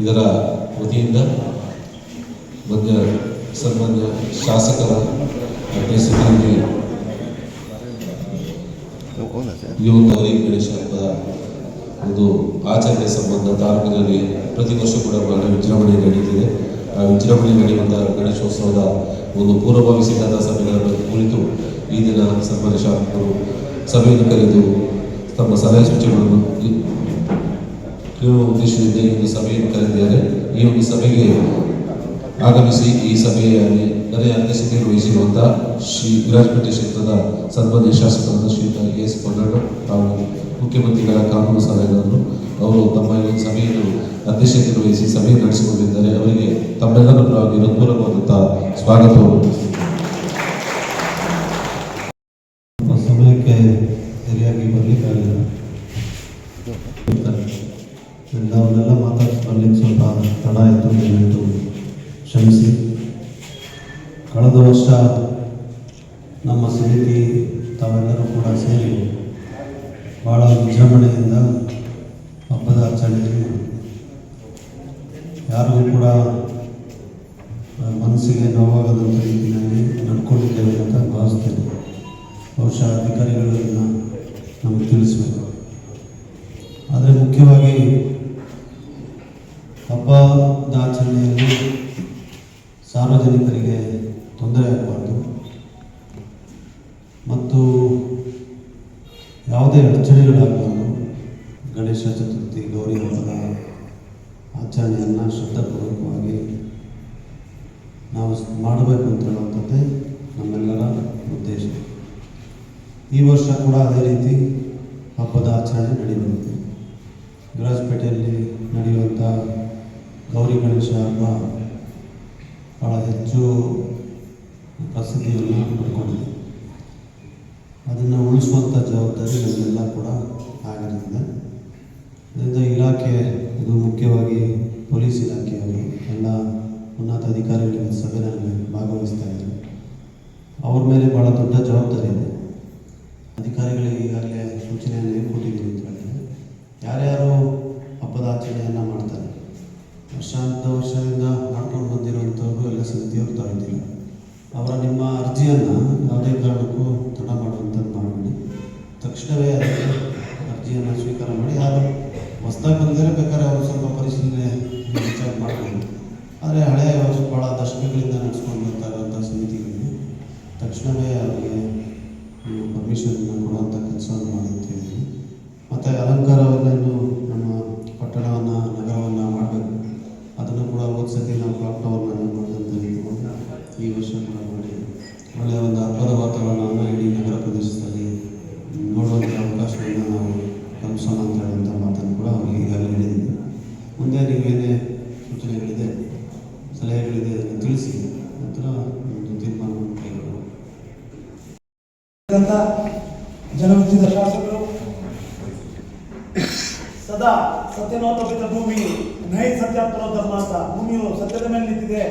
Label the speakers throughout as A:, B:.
A: ಇದರ ವತಿಯಿಂದ ಮಧ್ಯ ಸನ್ಮಾನ್ಯ ಶಾಸಕರ ಅಧ್ಯಕ್ಷತೆಯಲ್ಲಿ ಈ ಒಂದು ಗೌರಿ ಗಣೇಶ ಹಬ್ಬದ ಒಂದು ಆಚರಣೆ ಸಂಬಂಧ ತಾಲೂಕಿನಲ್ಲಿ ಪ್ರತಿ ವರ್ಷ ಕೂಡ ಬಹಳ ವಿಜೃಂಭಣೆ ನಡೆಯುತ್ತಿದೆ ಆ ವಿಜೃಂಭಣೆ ನಡೆಯುವಂಥ ಗಣೇಶೋತ್ಸವದ ಒಂದು ಪೂರ್ವಭಾವಿ ಸಿದ್ಧತಾ ಸಭೆಗಳ ಕುರಿತು ಈ ದಿನ ಸನ್ಮಾನ್ಯ ಶಾಸಕರು ಸಭೆಯನ್ನು ಕರೆದು ತಮ್ಮ ಸಲಹೆ ಸೂಚನೆಗಳನ್ನು ಕೇಳುವ ಉದ್ದೇಶದಿಂದ ಈ ಒಂದು ಸಭೆಯನ್ನು ಕರೆದಿದ್ದಾರೆ. ಈ ಒಂದು ಸಭೆಗೆ ಆಗಮಿಸಿ ಈ ಸಭೆಯಲ್ಲಿ ಕರೆ ಅಧ್ಯಕ್ಷತೆ ವಹಿಸಿರುವಂತಹ ಶ್ರೀ ವಿರಾಜಪೇಟೆ ಕ್ಷೇತ್ರದ ಸನ್ಮಾನ್ಯ ಶಾಸಕರಾದ ಶ್ರೀಯುತ ಎ ಎಸ್ ಪೊನ್ನಾಡು ಹಾಗೂ ಮುಖ್ಯಮಂತ್ರಿಗಳ ಕಾನೂನು ಸಲಹೆಗಾರರು ಅವರು ತಮ್ಮ ಈ ಒಂದು ಸಭೆಯನ್ನು ಅಧ್ಯಕ್ಷತೆ ವಹಿಸಿ ಸಭೆ ನಡೆಸಿಕೊಂಡಿದ್ದಾರೆ. ಅವರಿಗೆ ತಮ್ಮೆಲ್ಲರ ಪರವಾಗಿ ಹೃತ್ಪೂರ್ವಕವಾದಂತಹ ಸ್ವಾಗತವನ್ನು
B: ಸಮಯಕ್ಕೆ ಸರಿಯಾಗಿ ಬರಲಿಕ್ಕಾಗಲಿಲ್ಲ. ಅವನ್ನೆಲ್ಲ ಮಾತಾಡಿ ಬರ್ಲಿಕ್ಕೆ ಸ್ವಲ್ಪ ತಡ ಆಯಿತು ಏನಾಯಿತು ಕ್ಷಮಿಸಿ. ಕಳೆದ ವರ್ಷ ನಮ್ಮ ಸಮಿತಿ ತಾವೆಲ್ಲರೂ ಕೂಡ ಸೇರಿ ಭಾಳ ವಿಜೃಂಭಣೆಯಿಂದ ಹಬ್ಬದ ಆಚರಣೆಯನ್ನು ಯಾರಿಗೂ ಕೂಡ ಮನಸ್ಸಿಗೆ ನೋವಾಗದಂಥ ರೀತಿಯಲ್ಲಿ ನಡ್ಕೊಂಡಿದ್ದೇವೆ ಅಂತ ಭಾವಿಸ್ತೇನೆ. ಬಹುಶಃ ಅಧಿಕಾರಿಗಳು ಇದನ್ನು ನಮಗೆ ತಿಳಿಸಬೇಕು ಆದರೆ ಮುಖ್ಯವಾಗಿ ಹಬ್ಬದ ಆಚರಣೆಯಲ್ಲಿ ಸಾರ್ವಜನಿಕರಿಗೆ ತೊಂದರೆ ಆಗಬಾರ್ದು ಮತ್ತು ಯಾವುದೇ ಅಡಚಣೆಗಳಾಗಬಾರ್ದು ಗಣೇಶ ಚತುರ್ಥಿ ಗೌರಿ ಹಬ್ಬದ ಆಚರಣೆಯನ್ನು ಶ್ರದ್ಧಾಪೂರ್ವಕವಾಗಿ ನಾವು ಮಾಡಬೇಕು ಅಂತ ಹೇಳುವಂಥದ್ದೇ ನಮ್ಮೆಲ್ಲರ ಉದ್ದೇಶ. ಈ ವರ್ಷ ಕೂಡ ಅದೇ ರೀತಿ ಹಬ್ಬದ ಆಚರಣೆ ನಡೆಯುವಂತೆ ವಿರಾಜಪೇಟೆಯಲ್ಲಿ ನಡೆಯುವಂಥ ಗೌರಿ ಗಣೇಶ ಹಬ್ಬ ಭಾಳ ಹೆಚ್ಚು ಪ್ರಸಿದ್ಧಿಯನ್ನು ಪಡ್ಕೊಂಡಿದೆ. ಅದನ್ನು ಉಳಿಸುವಂಥ ಜವಾಬ್ದಾರಿ ನಮ್ಮೆಲ್ಲ ಕೂಡ ಆಗಿರುತ್ತೆ ಅದರಿಂದ ಇಲಾಖೆ, ಇದು ಮುಖ್ಯವಾಗಿ ಪೊಲೀಸ್ ಇಲಾಖೆಯವರು ಎಲ್ಲ ಉನ್ನತ ಅಧಿಕಾರಿಗಳ ಸಭೆಯಲ್ಲಿ ಭಾಗವಹಿಸ್ತಾ ಇದ್ದಾರೆ. ಅವ್ರ ಮೇಲೆ ಭಾಳ ದೊಡ್ಡ ಜವಾಬ್ದಾರಿ ಇದೆ. ಅಧಿಕಾರಿಗಳಿಗೆ ಈಗಾಗಲೇ ಸೂಚನೆಯನ್ನು ಏನು ಕೊಟ್ಟಿದ್ದೀವಿ ಅಂತ ಹೇಳಿದ್ರೆ, ಯಾರ್ಯಾರು ಹಬ್ಬದ ಆಚರಣೆಯನ್ನು ಮಾಡ್ತಾರೆ? ವರ್ಷಾಂತ ವರ್ಷದಿಂದ ಮಾಡ್ಕೊಂಡು ಬಂದಿರುವಂಥವ್ರು ಎಲ್ಲ ಸಮಿತಿಯವರು ತಗೊಳ್ತಿಲ್ಲ ಅವರ ನಿಮ್ಮ ಅರ್ಜಿಯನ್ನು ಯಾವುದೇ ಕಾರಣಕ್ಕೂ ತಡ ಮಾಡುವಂಥದ್ದು ಮಾಡಬೇಡಿ. ತಕ್ಷಣವೇ ಅದಕ್ಕೆ ಅರ್ಜಿಯನ್ನು ಸ್ವೀಕಾರ ಮಾಡಿ ಯಾರು ಹೊಸದಾಗಿ ತಕ್ಷಣವೇ ಅವರಿಗೆ ನೀವು ಪರ್ಮಿಷನ್ನ ಕೊಡುವಂಥ ಕೆಲಸವನ್ನು ಮಾಡಿ
C: ಸತ್ಯನೋತಪಿತ ಭೂಮಿ, ನೈ ಸತ್ಯಾತ್ಮರೋ ಧರ್ಮ ಅಂತ ಭೂಮಿಯು ಸತ್ಯದ ಮೇಲೆ ನಿಂತಿದೆ.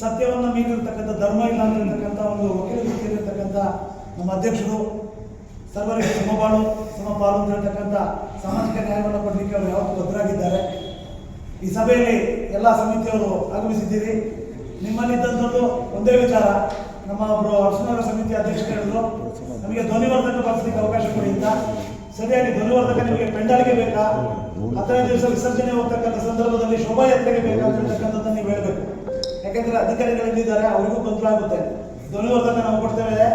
C: ಸತ್ಯವನ್ನು ಮೀರಿರ್ತಕ್ಕಂಥ ಧರ್ಮ ಇಲ್ಲ ಅಂತಿರ್ತಕ್ಕಂಥ ಒಂದು ವಕೀಲ ವೃತ್ತಿಯಲ್ಲಿರ್ತಕ್ಕಂಥ ನಮ್ಮ ಅಧ್ಯಕ್ಷರು, ಸರ್ವರಿಗೆ ಸಮಬಾಳು ಸಮಪಾಲು ಅಂತ ಹೇಳ್ತಕ್ಕಂಥ ಸಾಮಾಜಿಕ ನ್ಯಾಯವನ್ನು ಕೊಡಲಿಕ್ಕೆ ಅವರು ಯಾವತ್ತೂ ಭದ್ರಾಗಿದ್ದಾರೆ. ಈ ಸಭೆಯಲ್ಲಿ ಎಲ್ಲ ಸಮಿತಿಯವರು ಆಗಮಿಸಿದ್ದೀರಿ. ನಿಮ್ಮಲ್ಲಿದ್ದಂಥದ್ದು ಒಂದೇ ವಿಚಾರ. ನಮ್ಮ ಒಬ್ಬರು ಅರ್ಶನಗರ ಸಮಿತಿ ಅಧ್ಯಕ್ಷರು ಹೇಳಿದ್ರು, ನಮಗೆ ಧ್ವನಿವರ್ಧಕ ಬಳಸಲಿಕ್ಕೆ ಅವಕಾಶ ಕೊಡಿ ಅಂತ. ಸರಿಯಾಗಿ ಧ್ವನಿವರ್ಧಕ ನಿಮಗೆ ಪೆಂಡಾಲಿಗೆ ಬೇಕಾ? ಹತ್ತನೇ ದಿವಸ ವಿಸರ್ಜನೆ ಹೋಗ್ತಕ್ಕಂಥ ಸಂದರ್ಭದಲ್ಲಿ ಶೋಭಾಯಾತ್ರೆಗೆ ಬೇಕಾ ನೀವು ಹೇಳಬೇಕು. ಯಾಕೆಂದ್ರೆ ಅಧಿಕಾರಿಗಳು ಇದ್ದಾರೆ ಅವರಿಗೂ ಆಗುತ್ತೆ. ಧ್ವನಿವರ್ಧಕ ನಾವು ಕೊಡ್ತೇವೆ.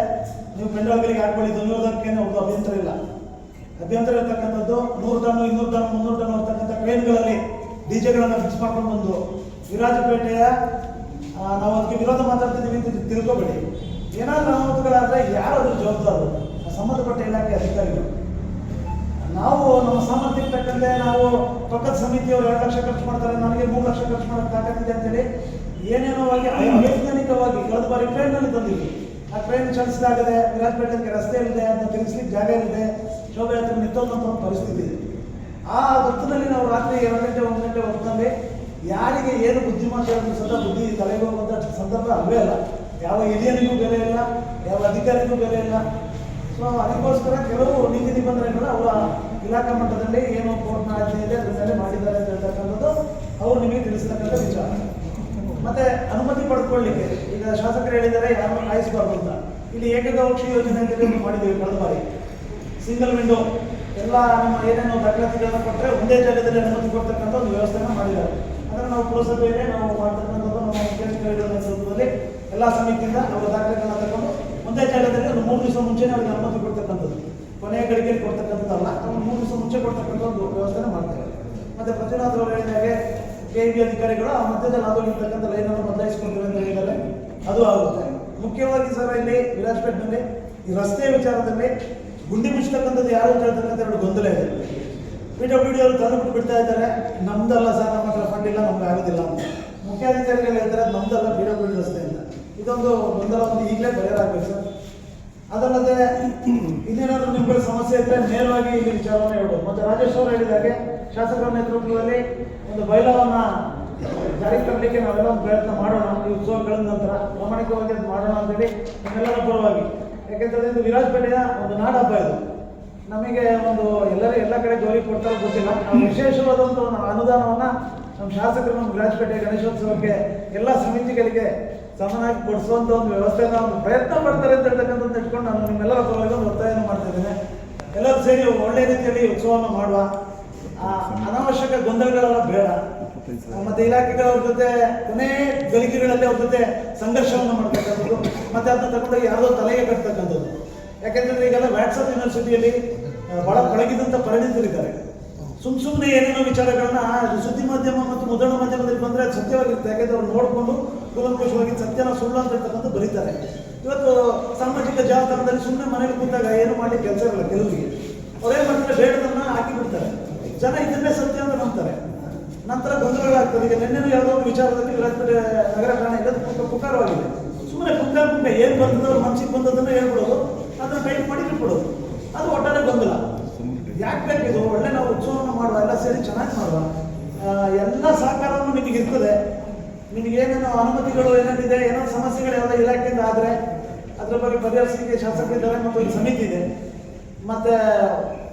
C: ನೀವು ಪೆಂಡಾಲ್ಗಳಿಗೆ ಹಾಕೊಳ್ಳಿ ಧ್ವನಿವರ್ಧಕಕ್ಕೆ ಒಂದು ಅಭ್ಯಂತರ ಇಲ್ಲ. ಅಭ್ಯಂತರ ಇರ್ತಕ್ಕಂಥದ್ದು ನೂರು ಟನ್, ಇನ್ನೂರು ಟನ್, ಮುನ್ನೂರು ಟನ್ ಇರ್ತಕ್ಕಂಥ ಕ್ರೇನ್ಗಳಲ್ಲಿ ಡಿಜೆಗಳನ್ನು ಫಿಕ್ಸ್ ಮಾಡ್ಕೊಂಡು ಬಂದು ವಿರಾಜಪೇಟೆಯ ನಾವು ಅದಕ್ಕೆ ವಿರೋಧ ಮಾತಾಡ್ತಿದ್ದೀವಿ ಅಂತ ತಿಳ್ಕೊಬೇಡಿ. ಏನಾದರೂ ಅನಾಹುತಗಳಾದರೆ ಯಾರು ಜವಾಬ್ದಾರರು? ಸಂಬಂಧಪಟ್ಟ ಇಲಾಖೆ ಅಧಿಕಾರಿಗಳು. ನಾವು ನಮ್ಮ ಸಾಮರ್ಥ್ಯ ತಕ್ಕಂತೆ ನಾವು ಪಕ್ಕದ ಸಮಿತಿಯವರು ಎರಡು ಲಕ್ಷ ಖರ್ಚು ಮಾಡ್ತಾರೆ, ನನಗೆ ಮೂರು ಲಕ್ಷ ಖರ್ಚು ಮಾಡೋಕ್ಕೆ ತಾಕತ್ತಿದೆ ಅಂತೇಳಿ ಏನೇನೋ ಆಗಿ ಅವೈಜ್ಞಾನಿಕವಾಗಿ ಕಳೆದ ಬಾರಿ ಟ್ರೈನಲ್ಲಿ ಬಂದಿದ್ವಿ. ಆ ಟ್ರೈನ್ ಚಲಿಸಿದಾಗದೆ ವಿರಾಜಪೇಟೆಗೆ ರಸ್ತೆ ಇಲ್ಲದೆ ಅದನ್ನ ತಿಳಿಸ್ಲಿಕ್ಕೆ ಜಾಗ ಇಲ್ಲದೆ ಶೋಭಾಯಾತ್ರೆ ನಿಂತೋದಂತ ಒಂದು ಪರಿಸ್ಥಿತಿ ಆ ಹೊತ್ತಿನಲ್ಲಿ ನಾವು ರಾತ್ರಿ ಎರಡು ಗಂಟೆ, ಒಂದು ಗಂಟೆ ಹೊತ್ತಿನಲ್ಲಿ ಯಾರಿಗೆ ಏನು ಬುದ್ಧಿ ಹೇಳಿದ್ರು ಸದಾ ಬುದ್ಧಿ ತಲೆಗೆ ಹೋಗುವಂಥ ಸಂದರ್ಭ ಅಲ್ಲೇ ಅಲ್ಲ. ಯಾವ ಹಿರಿಯರಿಗೂ ಬೆಲೆ ಇಲ್ಲ, ಯಾವ ಅಧಿಕಾರಿಗೂ ಬೆಲೆ ಇಲ್ಲ. ಸೊ ಅದಕ್ಕೋಸ್ಕರ ಕೆಲವು ನೀತಿ ನಿಬಂಧನೆಗಳು ಅವರ ಇಲಾಖಾ ಮಟ್ಟದಲ್ಲಿ ಏನು ಕೋರ್ಟ್ನ ಆಜ್ಞೆ ಇದೆ ಅದನ್ನೆಲ್ಲ ಮಾಡಿದ್ದಾರೆ ಅಂತ ಹೇಳ್ತಕ್ಕಂಥದ್ದು ಅವ್ರು ನಿಮಗೆ ತಿಳಿಸ್ತಕ್ಕಂಥ ವಿಚಾರ. ಮತ್ತೆ ಅನುಮತಿ ಪಡ್ಕೊಳ್ಳಿಕ್ಕೆ ಈಗ ಶಾಸಕರು ಹೇಳಿದ್ದಾರೆ ಯಾರು ಕಾಯಿಸಬಾರ್ದು ಅಂತ. ಇಲ್ಲಿ ಏಕಗವಕ್ಷಿ ಯೋಜನೆ ಅಂತ ಹೇಳಿ ಮಾಡಿದ್ದೀವಿ ಕಳೆದ ಬಾರಿ. ಸಿಂಗಲ್ ವಿಂಡೋ ಎಲ್ಲ ನಮ್ಮ ಏನೇನು ದಾಖಲಾತಿಗಳನ್ನು ಕೊಟ್ಟರೆ ಒಂದೇ ಜಾಗದಲ್ಲಿ ಅನುಮತಿ ಕೊಡ್ತಕ್ಕಂಥ ಒಂದು ವ್ಯವಸ್ಥೆನ ಮಾಡಿದ್ದಾರೆ. ಅದನ್ನು ನಾವು ಪುರಸಭೆಯಲ್ಲಿ ನಾವು ಮಾಡ್ತಕ್ಕಂಥದ್ದು ನಮ್ಮ ಮುಖ್ಯಾಧಿಕಾರಿಗಳ ನೇತೃತ್ವದಲ್ಲಿ ಎಲ್ಲ ಸಮಿತಿಯಿಂದ ಅವರ ದಾಖಲೆಗಳನ್ನ ತಗೊಂಡು ಒಂದೇ ಜಾಗದಲ್ಲಿ ಒಂದು ಮೂರು ದಿವಸ ಮುಂಚೆನೇ ಅವರಿಗೆ ಅನುಮತಿ ಕೊಡ್ತಕ್ಕಂಥದ್ದು. ಕೊನೆಯ ಗಳಿಗೆಯಲ್ಲಿ ಕೊಡ್ತಕ್ಕಂಥದ್ದಲ್ಲ ಒಂದು ಮೂರು ದಿವಸ ಮುಂಚೆ ಕೊಡ್ತಕ್ಕಂಥ ಒಂದು ವ್ಯವಸ್ಥೆನ ಮಾಡ್ತಾರೆ. ಮತ್ತೆ ಪ್ರತಿನಾಥ್ ಹೇಳಿದಾಗೆ ಕೆ ಬಿ ಅಧಿಕಾರಿಗಳು ಆ ಮಧ್ಯದಲ್ಲಿ ಅದು ಇರ್ತಕ್ಕಂಥ ಲೈನನ್ನು ಬದಲಾಯಿಸಿಕೊಳ್ತೇವೆ ಅಂತ ಹೇಳಿದರೆ ಅದು ಆಗುತ್ತೆ. ಮುಖ್ಯವಾಗಿ ಸರ್ ಇಲ್ಲಿ ವಿರಾಜ್ಪೇಟ್ನಲ್ಲಿ ಈ ರಸ್ತೆ ವಿಚಾರದಲ್ಲಿ ಗುಂಡಿ ಮುಚ್ಚತಕ್ಕಂಥದ್ದು ಯಾರು ಅಂತ ಹೇಳ್ತಕ್ಕಂಥ ಎರಡು ಗೊಂದಲ ಇದೆ. ಪಿ ಡಬ್ಲ್ಯೂ ಡಿ ಅವರು ತಂದು ಬಿಡ್ತಾ ಇದ್ದಾರೆ. ನಮ್ದಲ್ಲ ಸರ್, ನಮ್ಮ ಹತ್ರ ಫಂಡ್ ಇಲ್ಲ, ನಮ್ಗೆ ಆಗೋದಿಲ್ಲ ಅಂತ. ಮುಖ್ಯಾಧಿಕಾರಿಗಳು ಹೇಳ್ತಾರೆ, ನಮ್ದಲ್ಲ ಪಿ ಡಬ್ಲ್ಯೂ ಡಿ ರಸ್ತೆ ಅಂತ. ಇದೊಂದು ಗೊಂದಲ, ಒಂದು ಈಗಲೇ ಪರಿಹಾರ ಸರ್. ಅದಲ್ಲದೆ, ಇನ್ನೇನಾದ್ರೂ ನಿಮ್ಗೆ ಸಮಸ್ಯೆ ಇದ್ರೆ ನೇರವಾಗಿ ಇಲ್ಲಿ ವಿಚಾರವನ್ನು ಹೇಳ್ಬೋದು. ಮತ್ತೆ ರಾಜೇಶ್ ಅವರು ಹೇಳಿದಾಗೆ ಶಾಸಕರ ನೇತೃತ್ವದಲ್ಲಿ ಒಂದು ಬೈಲವನ್ನ ಜಾರಿ ತರಲಿಕ್ಕೆ ನಾವೆಲ್ಲ ಒಂದು ಪ್ರಯತ್ನ ಮಾಡೋಣ. ಈ ಉತ್ಸವಗಳ ನಂತರ ಪ್ರಾಮಾಣಿಕವಾಗಿ ಅದು ಮಾಡೋಣ ಅಂತೇಳಿ ನಮ್ಮೆಲ್ಲರ ಪರವಾಗಿ. ಯಾಕೆಂತಂದ್ರೆ ಇದು ವಿರಾಜಪೇಟೆಯ ಒಂದು ನಾಡ ಹಬ್ಬ ಇದು. ನಮಗೆ ಒಂದು ಎಲ್ಲರೂ ಎಲ್ಲ ಕಡೆ ಗೌರಿ ಕೊಡ್ತಾರೋ ಗೊತ್ತಿಲ್ಲ. ನಾವು ವಿಶೇಷವಾದಂಥ ಒಂದು ಅನುದಾನವನ್ನ ನಮ್ಮ ಶಾಸಕರು, ನಮ್ಮ ವಿರಾಜಪೇಟೆ ಗಣೇಶೋತ್ಸವಕ್ಕೆ ಎಲ್ಲ ಸಮಿತಿಗಳಿಗೆ ಸಮನಾಗಿ ಕೊಡಿಸುವಂತ ಒಂದು ವ್ಯವಸ್ಥೆನ ಒಂದು ಪ್ರಯತ್ನ ಮಾಡ್ತಾರೆ ಅಂತ ಇಟ್ಕೊಂಡು ನಾನು ನಿಮ್ಮೆಲ್ಲರ ಪರವಾಗಿ ಒಂದು ಒತ್ತಾಯನ ಮಾಡ್ತಾ ಇದ್ದೇನೆ ಎಲ್ಲರೂ ಸೇರಿ ಒಳ್ಳೆ ರೀತಿಯಲ್ಲಿ ಉತ್ಸವವನ್ನು ಮಾಡುವ ಅನಾವಶ್ಯಕ ಗೊಂದಲಗಳೆಲ್ಲ ಬೇಡ. ಮತ್ತೆ ಇಲಾಖೆಗಳ ಜೊತೆ, ಕೊನೆ ಗಳಿಗೆಗಳಲ್ಲಿ ಅವ್ರ ಜೊತೆ ಸಂಘರ್ಷವನ್ನು ಮಾಡ್ತಕ್ಕಂಥದ್ದು, ಮತ್ತೆ ಅದನ್ನ ತಗೊಂಡು ಯಾರೋ ತಲೆಗೆ ಕಟ್ತಕ್ಕಂಥದ್ದು. ಯಾಕೆಂತಂದ್ರೆ ಈಗೆಲ್ಲ ವ್ಯಾಟ್ಸಪ್ ಯೂನಿವರ್ಸಿಟಿಯಲ್ಲಿ ಬಹಳ ಪಳಗಿದಂತ ಪರಿಣಿತರಿದ್ದಾರೆ. ಸುಮ್ ಸುಮ್ಮನೆ ಏನೇನೋ ವಿಚಾರಗಳನ್ನ ಸುದ್ದಿ ಮಾಧ್ಯಮ ಮತ್ತು ಮುದ್ರಣ ಮಾಧ್ಯಮದಲ್ಲಿ ಬಂದ್ರೆ ಸತ್ಯವಾಗಿರುತ್ತೆ. ಯಾಕೆಂದ್ರೆ ಅವ್ರು ನೋಡಿಕೊಂಡು ಕೂಲಂಕುಷವಾಗಿ ಸತ್ಯನ ಸುಳ್ಳು ಅಂತ ಹೇಳ್ತಕ್ಕಂಥ ಬರೀತಾರೆ. ಇವತ್ತು ಸಾಮಾಜಿಕ ಜಾಲತಾಣದಲ್ಲಿ ಸುಮ್ಮನೆ ಮನೇಲಿ ಕೂತಾಗ ಏನು ಮಾಡಿ ಕೆಲಸ ಇರಲ್ಲ ಕೆಲವರಿಗೆ. ಅವ್ರೇನ್ ಮಾಡ್ತಾರೆ ಬೇಡದನ್ನ ಹಾಕಿ ಬಿಡ್ತಾರೆ. ಜನ ಇದನ್ನೇ ಸತ್ಯ ಅಂತ ನಂಬ್ತಾರೆ. ನಂತರ ಗೊಂದಲಗಳಾಗ್ತದೆ ಈಗ ನಿನ್ನೆ ಯಾವುದೋ ವಿಚಾರದಲ್ಲಿ ವಿರಾಜಪೇಟೆ ನಗರ ಠಾಣೆ ಇರೋದು ಪುಕ್ಕ- ಪುಕಾರವಾಗಿದೆ. ಸುಮ್ಮನೆ ಪುಕ್ಕ ಪುಕ್ಕ ಏನ್ ಬಂದದ್ದು ಅವ್ರ ಮನ್ಸಿಗೆ ಬಂದದನ್ನ ಹೇಳ್ಬಿಡೋದು, ಅದನ್ನ ಟೈಪ್ ಮಾಡಿ ಇಟ್ಬಿಡೋದು ಅದು ಒಟ್ಟಾರೆ ಗೊಂದಲ. ಯಾಕೆ ಬೇಕಿದು? ಒಳ್ಳೆ ನಾವು ಉತ್ಸವವನ್ನು ಮಾಡುವ, ಎಲ್ಲ ಸೇರಿ ಚೆನ್ನಾಗಿ ಮಾಡುವ. ಎಲ್ಲ ಸಹಕಾರವನ್ನು ನಿಮಗೆ ಇರ್ತದೆ ನಿಮಗೆ ಏನೇನೋ ಅನುಮತಿಗಳು ಏನೇನಿದೆ, ಏನೋ ಸಮಸ್ಯೆಗಳು ಯಾವ್ದೋ ಇಲಾಖೆಯಿಂದ ಆದರೆ ಅದ್ರ ಬಗ್ಗೆ ಪರಿಹರಿಸಲಿಕ್ಕೆ ಶಾಸಕರಿದ್ದಾರೆ ಮತ್ತು ಒಂದು ಸಮಿತಿ ಇದೆ. ಮತ್ತೆ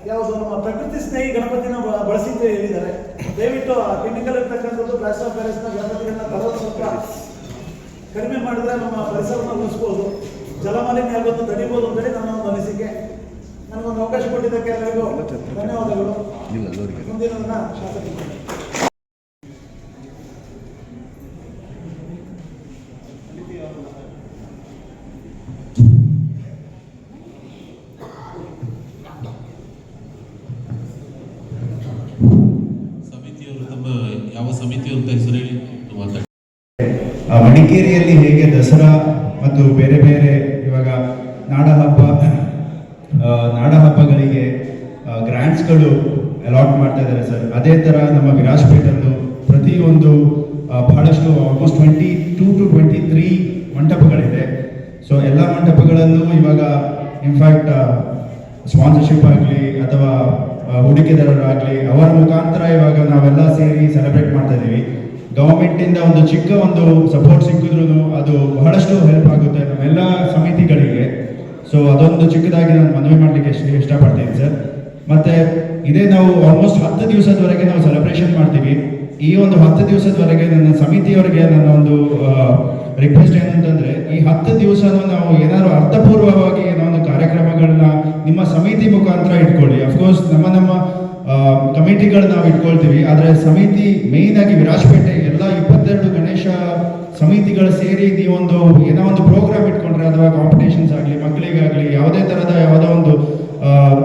C: ಯಾವುದು ನಮ್ಮ ಪ್ರಕೃತಿ ಸ್ನೇಹಿ ಗಣಪತಿನ ಬ- ಬಳಸಿ ಅಂತ ಹೇಳಿದ್ದಾರೆ. ದಯವಿಟ್ಟು ಆ ಕೆಮಿಕಲ್ ಇರ್ತಕ್ಕಂಥದ್ದು ಪ್ಲಾಸ್ಟರ್ ಆಫ್ ಪ್ಯಾರಿಸ್ನ ಗಣಪತಿಗಳನ್ನ ತರೋದು ಸ್ವಲ್ಪ ಕಡಿಮೆ ಮಾಡಿದ್ರೆ ನಮ್ಮ ಪರಿಸರವನ್ನು ಉಳಿಸ್ಬೋದು. ಜಲಮಾಲಿನ್ಯ ಆಗೋದು ತಡಿಬೋದು ಅಂತೇಳಿ ನನ್ನ ಒಂದು ಅನಿಸಿಕೆ. ನನಗೊಂದು ಅವಕಾಶ ಕೊಟ್ಟಿದ್ದಕ್ಕೆ ಎಲ್ಲರಿಗೂ ಧನ್ಯವಾದಗಳು. ಮುಂದಿನ ಶಾಸಕರಿಗೆ
D: ಮಡಿಕೇರಿಯಲ್ಲಿ ಹೇಗೆ ದಸರಾ ಮತ್ತು ಬೇರೆ ಬೇರೆ ಇವಾಗ ನಾಡಹಬ್ಬ ನಾಡಹಬ್ಬಗಳಿಗೆ ಗ್ರ್ಯಾಂಡ್ಸ್ಗಳು ಅಲಾಟ್ ಮಾಡ್ತಾ ಇದ್ದಾರೆ ಸರ್. ಅದೇ ಥರ ನಮ್ಮ ವಿರಾಜ್ಪೇಟಲ್ಲೂ ಪ್ರತಿಯೊಂದು ಬಹಳಷ್ಟು almost twenty two to twenty three ಮಂಟಪಗಳಿದೆ. So ಎಲ್ಲ ಮಂಟಪಗಳಲ್ಲೂ ಇವಾಗ ಇನ್ಫ್ಯಾಕ್ಟ್ ಸ್ಪಾನ್ಸರ್ಶಿಪ್ ಆಗಲಿ ಅಥವಾ ಹೂಡಿಕೆದಾರರಾಗಲಿ ಅವರ ಮುಖಾಂತರ ಇವಾಗ ನಾವೆಲ್ಲ ಸೇರಿ ಸೆಲೆಬ್ರೇಟ್ ಮಾಡ್ತಾ ಇದ್ದೀವಿ. ಗವರ್ಮೆಂಟಿಂದ ಒಂದು ಚಿಕ್ಕ ಒಂದು ಸಪೋರ್ಟ್ ಸಿಕ್ಕಿದ್ರು ಅದು ಬಹಳಷ್ಟು ಹೆಲ್ಪ್ ಆಗುತ್ತೆ ನಮ್ಮೆಲ್ಲ ಸಮಿತಿಗಳಿಗೆ. ಸೊ ಅದೊಂದು ಚಿಕ್ಕದಾಗಿ ನಾನು ಮನವಿ ಮಾಡಲಿಕ್ಕೆ ಇಷ್ಟ, ಇಷ್ಟಪಡ್ತೀನಿ ಸರ್ ಮತ್ತೆ ಇದೇ ನಾವು ಆಲ್ಮೋಸ್ಟ್ ಹತ್ತು ದಿವಸದವರೆಗೆ ನಾವು ಸೆಲೆಬ್ರೇಷನ್ ಮಾಡ್ತೀವಿ. ಈ ಒಂದು ಹತ್ತು ದಿವಸದವರೆಗೆ ನನ್ನ ಸಮಿತಿಯವರಿಗೆ ನನ್ನ ಒಂದು ರಿಕ್ವೆಸ್ಟ್ ಏನಂತಂದ್ರೆ, ಈ ಹತ್ತು ದಿವಸನೂ ನಾವು ಏನಾದ್ರು ಅರ್ಥಪೂರ್ವವಾಗಿ ಏನೋ ಒಂದು ಕಾರ್ಯಕ್ರಮಗಳನ್ನ ನಿಮ್ಮ ಸಮಿತಿ ಮುಖಾಂತರ ಇಟ್ಕೊಳ್ಳಿ. ಅಫ್ಕೋರ್ಸ್ ನಮ್ಮ ನಮ್ಮ ಕಮಿಟಿಗಳು ನಾವು ಇಟ್ಕೊಳ್ತೀವಿ. ಆದರೆ ಸಮಿತಿ ಮೇನ್ ಆಗಿ ವಿರಾಜಪೇಟೆ ಎಲ್ಲ ಇಪ್ಪತ್ತೆರಡು ಗಣೇಶ ಸಮಿತಿಗಳು ಸೇರಿ ನೀವೊಂದು ಏನೋ ಒಂದು ಪ್ರೋಗ್ರಾಮ್ ಇಟ್ಕೊಂಡ್ರೆ, ಅಥವಾ ಕಾಂಪಿಟೇಷನ್ಸ್ ಆಗಲಿ ಮಕ್ಕಳಿಗಾಗಲಿ ಯಾವುದೇ ಥರದ ಯಾವುದೋ ಒಂದು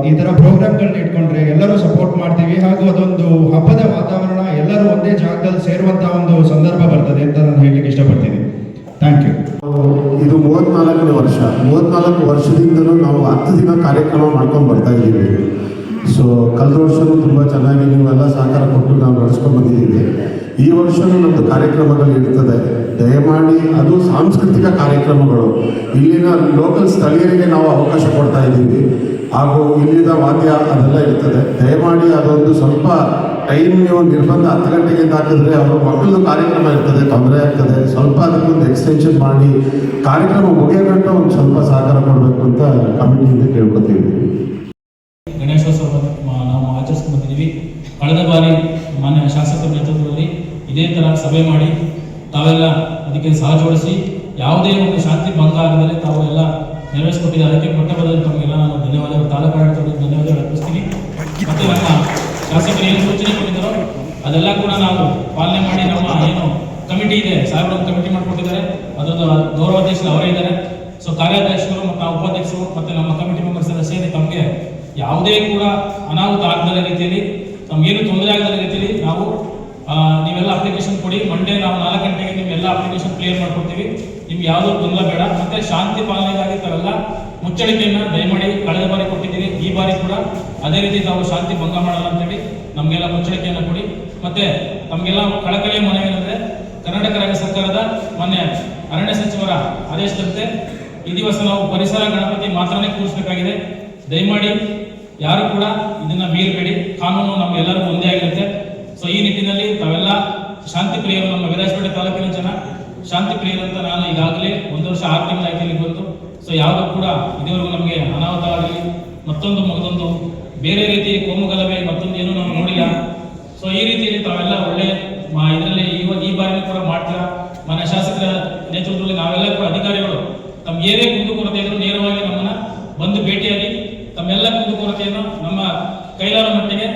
D: ಈ ಥರ ಪ್ರೋಗ್ರಾಮ್ಗಳನ್ನ ಇಟ್ಕೊಂಡ್ರೆ ಎಲ್ಲರೂ ಸಪೋರ್ಟ್ ಮಾಡ್ತೀವಿ. ಹಾಗೂ ಅದೊಂದು ಹಬ್ಬದ ವಾತಾವರಣ ಎಲ್ಲರೂ ಒಂದೇ ಜಾಗದಲ್ಲಿ ಸೇರುವಂಥ ಒಂದು ಸಂದರ್ಭ ಬರ್ತದೆ ಅಂತ ನಾನು ಹೇಳಲಿಕ್ಕೆ ಇಷ್ಟಪಡ್ತೀನಿ. ಥ್ಯಾಂಕ್ ಯು
E: ಇದು ಮೂವತ್ನಾಲ್ಕನೇ ವರ್ಷ. ಮೂವತ್ನಾಲ್ಕು ವರ್ಷದಿಂದಲೂ ನಾವು ಹತ್ತು ದಿನ ಕಾರ್ಯಕ್ರಮ ಮಾಡ್ಕೊಂಡು ಬರ್ತಾ ಇದ್ದೀವಿ. ಸೊ ವರ್ಷನೂ ತುಂಬ ಚೆನ್ನಾಗಿ ನೀವೆಲ್ಲ ಸಹಕಾರ ಕೊಟ್ಟು ನಾವು ನಡೆಸ್ಕೊಂಡು ಬಂದಿದ್ದೀವಿ. ಈ ವರ್ಷವೂ ನಮ್ಮದು ಕಾರ್ಯಕ್ರಮಗಳು ಇರ್ತದೆ. ದಯಮಾಡಿ ಅದು ಸಾಂಸ್ಕೃತಿಕ ಕಾರ್ಯಕ್ರಮಗಳು. ಇಲ್ಲಿನ ಲೋಕಲ್ ಸ್ಥಳೀಯರಿಗೆ ನಾವು ಅವಕಾಶ ಕೊಡ್ತಾ ಇದ್ದೀವಿ. ಹಾಗೂ ಇಲ್ಲಿನ ವಾದ್ಯ ಅದೆಲ್ಲ ಇರ್ತದೆ. ದಯಮಾಡಿ ಅದೊಂದು ಸ್ವಲ್ಪ ಟೈಮ್ ನೀವು ನಿರ್ಬಂಧ ಹತ್ತು ಗಂಟೆಗೆ ಹಾಕಿದ್ರೆ ಅವರು ಮಕ್ಕಳದು ಕಾರ್ಯಕ್ರಮ ಇರ್ತದೆ, ತೊಂದರೆ ಆಗ್ತದೆ. ಸ್ವಲ್ಪ ಅದಕ್ಕೊಂದು ಎಕ್ಸ್ಟೆನ್ಷನ್ ಮಾಡಿ ಕಾರ್ಯಕ್ರಮ ಮುಗಿಯೋಗಂಟ ಒಂದು ಸ್ವಲ್ಪ ಸಹಕಾರ ಕೊಡಬೇಕು ಅಂತ ಕಮಿಟಿಯಿಂದ ಕೇಳ್ಕೊತೀವಿ
F: ಗಣೇಶೋತ್ಸವ ಮ- ನಾವು ಆಚರಿಸ್ಕೊಂಡು ಬಂದಿದ್ದೀವಿ ಕಳೆದ ಬಾರಿ ಮಾನ್ಯ ಶಾಸಕರ ನೇತೃತ್ವದಲ್ಲಿ ಇದೇ ಥರ ಸಭೆ ಮಾಡಿ ತಾವೆಲ್ಲ ಅದಕ್ಕೆ ಸಹಜೋಡಿಸಿ ಯಾವುದೇ ಒಂದು ಶಾಂತಿ ಭಂಗ ಆಗದರೆ ತಾವು ಎಲ್ಲ ನೆರವೇರಿಸಿಕೊಟ್ಟಿದ್ದಾರೆ. ಅದಕ್ಕೆ ಕೊಟ್ಟ ಬದಲು ತಮಗೆಲ್ಲ ನಾನು ಧನ್ಯವಾದಗಳು. ತಾಲೂಕು ಆಡಳಿತಕ್ಕೆ ಧನ್ಯವಾದಗಳು ಅರ್ಪಿಸ್ತೀನಿ. ಮತ್ತೆ ನಮ್ಮ ಶಾಸಕರು ಏನು ಸೂಚನೆ ಕೊಟ್ಟಿದ್ದಾರೋ ಅದೆಲ್ಲ ಕೂಡ ನಾವು ಪಾಲನೆ ಮಾಡಿ ನಮ್ಮ ಏನು ಕಮಿಟಿ ಇದೆ ಸಾಹೇಬರು ಕಮಿಟಿ ಮಾಡಿಕೊಟ್ಟಿದ್ದಾರೆ. ಅದರದ್ದು ಗೌರವಾಧ್ಯಕ್ಷರು ಅವರೇ ಇದ್ದಾರೆ. ಸೊ ಕಾರ್ಯಾಧ್ಯಕ್ಷರು ಮತ್ತು ಉಪಾಧ್ಯಕ್ಷರು ಮತ್ತು ನಮ್ಮ ಕಮಿಟಿ ಮೆಂಬರ್ಸ್ ಎಲ್ಲ ಸೇರಿ ತಮಗೆ ಯಾವುದೇ ಕೂಡ ಅನಾಹುತ ಆಗದ ರೀತಿಯಲ್ಲಿ ತಮಗೇನು ತೊಂದರೆ ಆಗದ ರೀತಿಯಲ್ಲಿ ನಾವು ನೀವೆಲ್ಲ ಅಪ್ಲಿಕೇಶನ್ ಕೊಡಿ. ಮಂಡೇ ನಾವು ನಾಲ್ಕು ಗಂಟೆಗೆ ನಿಮ್ಮೆಲ್ಲ ಅಪ್ಲಿಕೇಶನ್ ಕ್ಲಿಯರ್ ಮಾಡ್ಕೊಡ್ತೀವಿ. ನಿಮ್ಗೆ ಯಾವುದೋ ತೊಂದರೆ ಬೇಡ. ಮತ್ತೆ ಶಾಂತಿ ಪಾಲನೆಗಾಗಿ ತಾವೆಲ್ಲ ಮುಚ್ಚಳಿಕೆಯನ್ನು ದಯಮಾಡಿ ಕಳೆದ ಬಾರಿ ಕೊಟ್ಟಿದ್ದೀವಿ ಈ ಬಾರಿ ಕೂಡ ಅದೇ ರೀತಿ ತಾವು ಶಾಂತಿ ಭಂಗ ಮಾಡಲ್ಲ ಅಂತೇಳಿ ನಮಗೆಲ್ಲ ಮುಚ್ಚಳಿಕೆಯನ್ನು ಕೊಡಿ. ಮತ್ತೆ ತಮಗೆಲ್ಲ ಕಳಕಳಿಯ ಮನವೇನೆಂದ್ರೆ ಕರ್ನಾಟಕ ರಾಜ್ಯ ಸರ್ಕಾರದ ಮೊನ್ನೆ ಅರಣ್ಯ ಸಚಿವರ ಆದೇಶದಂತೆ ಈ ದಿವಸ ನಾವು ಪರಿಸರ ಗಣಪತಿ ಮಾತ್ರನೇ ಕೂರಿಸಬೇಕಾಗಿದೆ. ದಯಮಾಡಿ ಯಾರು ಕೂಡ ಇದನ್ನ ಮೀರಬೇಡಿ. ಕಾನೂನು ನಮ್ಗೆಲ್ಲರಿಗೂ ಒಂದೇ ಆಗಿರುತ್ತೆ. ಸೊ ಈ ನಿಟ್ಟಿನಲ್ಲಿ ತಾವೆಲ್ಲ ಶಾಂತಿ ಪ್ರಿಯರು ನಮ್ಮ ವಿರಾಜಪೇಟೆ ತಾಲೂಕಿನ ಜನ. ಶಾಂತಿ ಪ್ರಿಯರು ಅಂತ ನಾನು ಈಗಾಗಲೇ ಒಂದು ವರ್ಷ ಆರು ತಿಂಗಳ ಇಲ್ಲಿಗೆ ಬಂತು ಸೊ ಯಾವುದು ಕೂಡ ಇದುವರೆಗೂ ನಮಗೆ ಅನಾಹುತ ಆಗಲಿ ಮತ್ತೊಂದು ಮಗದೊಂದು ಬೇರೆ ರೀತಿ ಕೋಮುಗಲಭೆ, ಮತ್ತೊಂದು ಏನು ನಾವು ನೋಡಿಲ್ಲ. ಸೊ ಈ ರೀತಿಯಲ್ಲಿ ತಾವೆಲ್ಲ ಒಳ್ಳೆ ಇದರಲ್ಲಿ ಇವಾಗ ಈ ಬಾರಿ ಕೂಡ ಮಾಡ್ತೀರಾ? ಮನೆ ಶಾಸಕರ ನೇತೃತ್ವದಲ್ಲಿ ನಾವೆಲ್ಲ ಕೂಡ ಅಧಿಕಾರಿಗಳು, ತಮ್ಮ ಏನೇ ಕುಂದುಕೊರತೆ ಇದ್ರು ನೇರವಾಗಿ ನಮ್ಮನ್ನ ಬಂದು ಭೇಟಿಯಾಗಿ ತಮ್ಮೆಲ್ಲ ಕುಂದುಕೊರತೆಯನ್ನು ನಮ್ಮ ಕೈಲಾರ ಮಟ್ಟಿಗೆ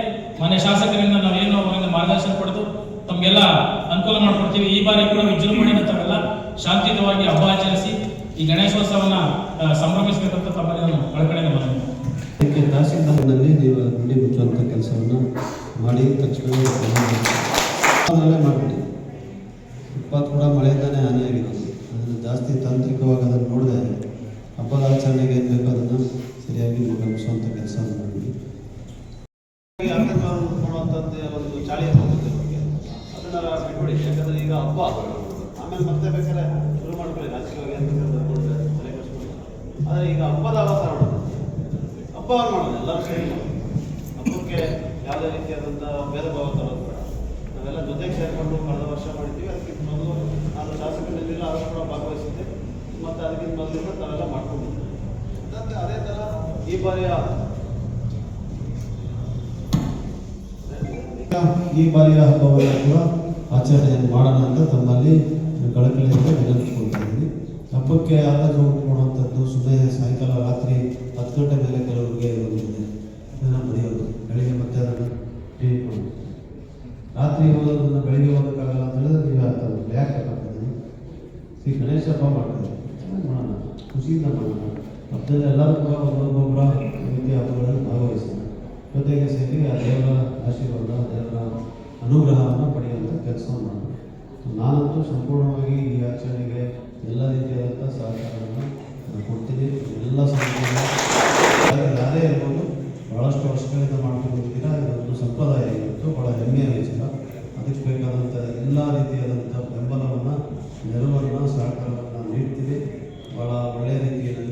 F: ಮನೆ ಶಾಸಕರಿಂದ ನಾವೇನು ಅವರಿಂದ ಮಾರ್ಗದರ್ಶನ ಪಡೆದು ತಮಗೆಲ್ಲ ಅನುಕೂಲ ಮಾಡಿಕೊಡ್ತೀವಿ. ಈ ಬಾರಿ ಕೂಡ ವಿಜೃಂಭಣೆಯಿಂದ ತಾವೆಲ್ಲ ಶಾಂತಿಯುತವಾಗಿ ಹಬ್ಬ ಆಚರಿಸಿ ಈ ಗಣೇಶೋತ್ಸವನ ಸಂಭ್ರಮಿಸಬೇಕಂತ ತಮ್ಮಲ್ಲಿ ನಾನು ಮನವಿ
B: ಅದಕ್ಕೆ ತಹಸೀಲ್ದಾರ್ನಲ್ಲಿ ನೀವು ಗುಂಡಿ ಮುಚ್ಚುವಂಥ ಕೆಲಸವನ್ನು ಮಾಡಿ ತಕ್ಷಣ ಮಾಡಿಬಿಡಿ. ಇಪ್ಪತ್ತು ಕೂಡ ಮಳೆಯಿಂದಾನೆ ಹಾನಿಯಾಗಿದೆ. ಅದನ್ನು ಜಾಸ್ತಿ ತಾಂತ್ರಿಕವಾಗಿ ಅದನ್ನು ನೋಡಿದೆ ಹಬ್ಬದ ಆಚರಣೆಗೆ ಏನು ಬೇಕೋ ಅದನ್ನು ಸರಿಯಾಗಿ ಮುಗಿಸುವಂಥ ಕೆಲಸ ಮಾಡಿ
G: ಒಂದು ಚಾಳಿ ಹೋಗುತ್ತೆ ಅದನ್ನ ಬಿಟ್ಬಿಡಿ ಯಾಕಂದ್ರೆ ಈಗ ಹಬ್ಬ. ಆಮೇಲೆ ಮತ್ತೆ ಬೇಕಾದ್ರೆ ಶುರು ಮಾಡ್ಕೊಳ್ಳಿ. ರಾಜಕೀಯವಾಗಿ ಅಂತ ತಲೆ. ಆದರೆ ಈಗ ಹಬ್ಬದ ಅವತಾರ ಮಾಡೋದು ಹಬ್ಬವನ್ನು ಮಾಡೋದು ಎಲ್ಲರೂ ಸೇರಿ ಹಬ್ಬಕ್ಕೆ ಯಾವುದೇ ರೀತಿಯಾದಂಥ ಭೇದ ಭಾವ ತರೋದು ಬೇಡ. ನಾವೆಲ್ಲ ಜೊತೆಗೆ ಸೇರಿಕೊಂಡು ಕಳೆದ ವರ್ಷ ಮಾಡಿದ್ದೀವಿ. ಅದಕ್ಕಿಂತ ಮೊದಲು ನಾನು ಶಾಸಕರಲ್ಲಿಲ್ಲ ಆದರೂ ಕೂಡ ಭಾಗವಹಿಸಿದ್ದೆ. ಮತ್ತು ಅದಕ್ಕಿಂತ ಮೊದಲಿಂದ ತಾವೆಲ್ಲ ಮಾಡ್ಕೊಂಡಿದ್ದೆ ಮತ್ತೆ ಅದೇ ಥರ ಈ ಬಾರಿಯ
B: ಈ ಬಾರಿಯ ಹಬ್ಬವನ್ನು ಕೂಡ ಆಚರಣೆಯನ್ನು ಮಾಡೋಣ ಅಂತ ತಮ್ಮಲ್ಲಿ ಕಳಕಳಿಯಿಂದ ವಿನಂತಿಸ್ಕೊಳ್ತಾ ಇದ್ದೀನಿ ಹಬ್ಬಕ್ಕೆ ಆಗಾಗ ಉಂಟು ಮಾಡುವಂಥದ್ದು ಸುಮ್ಮನೆ ಸಾಯಂಕಾಲ ರಾತ್ರಿ ಹತ್ತು ಗಂಟೆ ಮೇಲೆ ಕೆಲವರಿಗೆ ಇರೋದಿದೆ ಇದನ್ನು ಮರೆಯೋದು ಬೆಳಿಗ್ಗೆ ಮಾಡೋದು ರಾತ್ರಿ ಓದೋದನ್ನು ಬೆಳಿಗ್ಗೆ ಓದೋಕ್ಕಾಗಲ್ಲ ಅಂತ ಹೇಳಿದ್ರೆ ನೀವು ಆಗ್ತದೆ ಯಾಕೆ ಶ್ರೀ ಗಣೇಶ ಹಬ್ಬ ಮಾಡ್ತಾರೆ. ಚೆನ್ನಾಗಿ ಮಾಡೋಣ? ಖುಷಿಯಿಂದ ಮಾಡೋಣ. ಹಬ್ಬದಲ್ಲಿ ಎಲ್ಲರೂ ಕೂಡ ಒಬ್ಬೊಬ್ಬರ ರೀತಿ ಹಬ್ಬಗಳಲ್ಲಿ ಭಾಗವಹಿಸೋಣ ಜೊತೆಗೆ ಸೇರಿ ಆ ದೇವರ ಆಶೀರ್ವಾದ, ದೇವರ ಅನುಗ್ರಹವನ್ನು ಪಡೆಯುವಂಥ ಕೆಲಸವನ್ನು ಮಾಡೋಣ ನಾನಂತೂ ಸಂಪೂರ್ಣವಾಗಿ ಈ ಆಚರಣೆಗೆ ಎಲ್ಲ ರೀತಿಯಾದಂಥ ಸಹಕಾರವನ್ನು ನಾನು ಕೊಡ್ತೀನಿ. ಎಲ್ಲ ಸಂಪೂರ್ಣ ಯಾರೇ ಇರ್ಬೋದು ಭಾಳಷ್ಟು ವರ್ಷಗಳಿಂದ ಮಾಡ್ಕೊಂಡು ಬಂದಿದ್ದೀರಾ ಇದೊಂದು ಸಂಪ್ರದಾಯ ಇವತ್ತು ಭಾಳ ಹೆಮ್ಮೆಯ ವಿಚಾರ. ಅದಕ್ಕೆ ಬೇಕಾದಂಥ ಎಲ್ಲ ರೀತಿಯಾದಂಥ ಬೆಂಬಲವನ್ನು, ನೆರವನ್ನು, ಸಹಕಾರವನ್ನು ನೀಡ್ತೀವಿ ಭಾಳ ಒಳ್ಳೆಯ ರೀತಿಯಲ್ಲಿ ಈ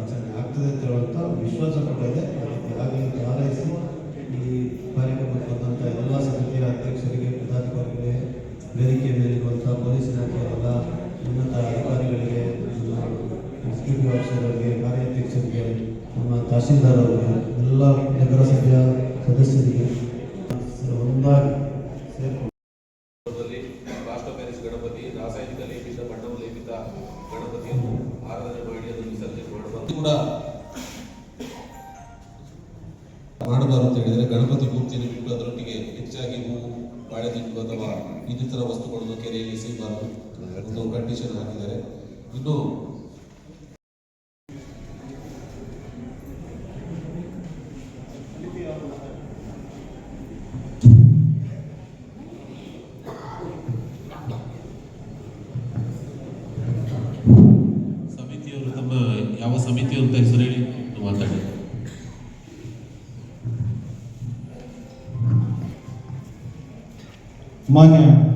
B: ಆಚರಣೆ ಆಗ್ತದೆ ಅಂತ ಹೇಳುವಂಥ ವಿಶ್ವಾಸ ಕೂಡ ಇದೆ ಅದಕ್ಕೆ ಹಾರೈಸಿ ಈ ಕಾರ್ಯಕ್ರಮಕ್ಕೆ ಬಂದಂಥ ಎಲ್ಲ ಸಮಿತಿಯ ಅಧ್ಯಕ್ಷರಿಗೆ, ಪದಾಧಿಕಾರಿಗಳಿಗೆ ವೇದಿಕೆ ಮೇಲಿರುವಂಥ ಪೊಲೀಸ್ ಇಲಾಖೆಯ ಎಲ್ಲ ಉನ್ನತ ಅಧಿಕಾರಿಗಳಿಗೆ ಎಕ್ಸಿಕ್ಯೂಟಿವ್ ಆಫೀಸರ್ಗಳಿಗೆ, ಕಾರ್ಯಾಧ್ಯಕ್ಷರಿಗೆ, ನಮ್ಮ ತಹಸೀಲ್ದಾರ್ ಅವರಿಗೆ ಎಲ್ಲ ನಗರಸಭೆಯ ಸದಸ್ಯರಿಗೆ ಒಂದಾಗಿ ಸೇರ್ಕೊಂಡು
A: ಬಾಳೆದಿಂಡು ಅಥವಾ ಇನ್ನಿತರ ವಸ್ತುಗಳನ್ನು ಕೆರೆಯಲ್ಲಿ ಸಿಗಬಾರದು ಒಂದು ಕಂಡೀಷನ್ ಹಾಕಿದ್ದಾರೆ. ಇನ್ನು
H: ಮಾನ್ಯ